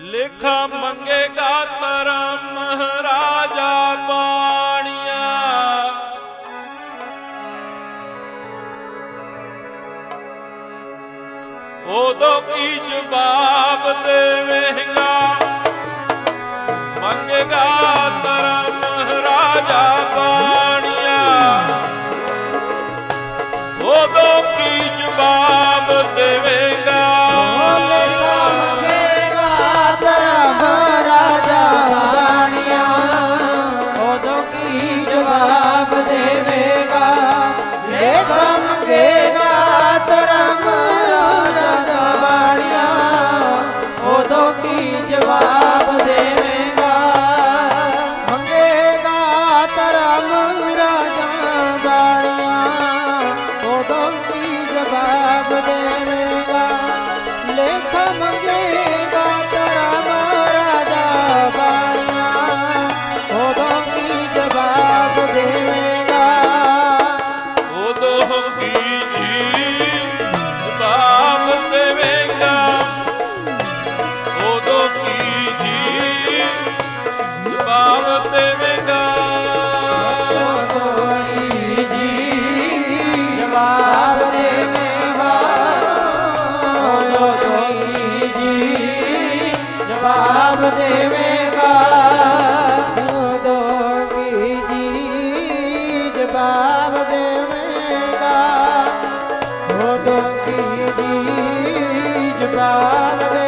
ਲੇਖਾ ਮੰਗੇਗਾ ਧਰਮ ਮਹਾਰਾਜਾ ਬਾਣੀਆ। ਉਦੋਂ ਕੀ ਜਵਾਬ ਦੇਵੇਂਗਾ? ਮੰਗੇਗਾ ਧਰਮ ਮਹਾਰਾਜਾ ਬਾਣੀਆ। ਉਦੋਂ વાસુદેવ લેખમ ਸਾਬ ਦੇਵੇਗਾ ਹੋ ਦੋਖੀ ਦੀ ਜਵਾਬ ਦੇ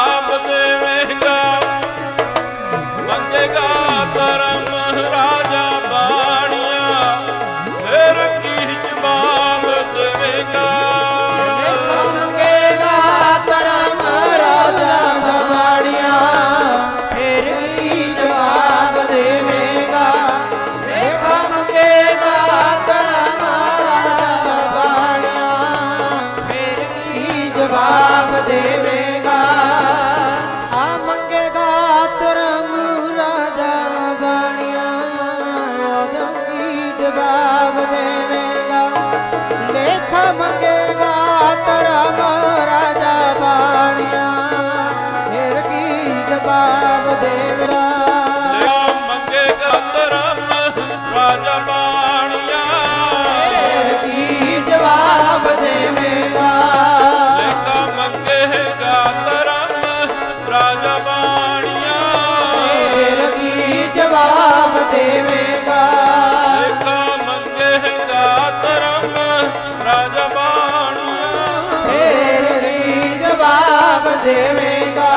ਜਵਾਬ ਦੇਵੇਗਾ। ਆ ਮੰਗੇਗਾ ਧਰਮ ਰਾਜਾ ਗਾਣਿਆ ਜੋਗੀ ਜਵਾਬ ਦੇ देवेगा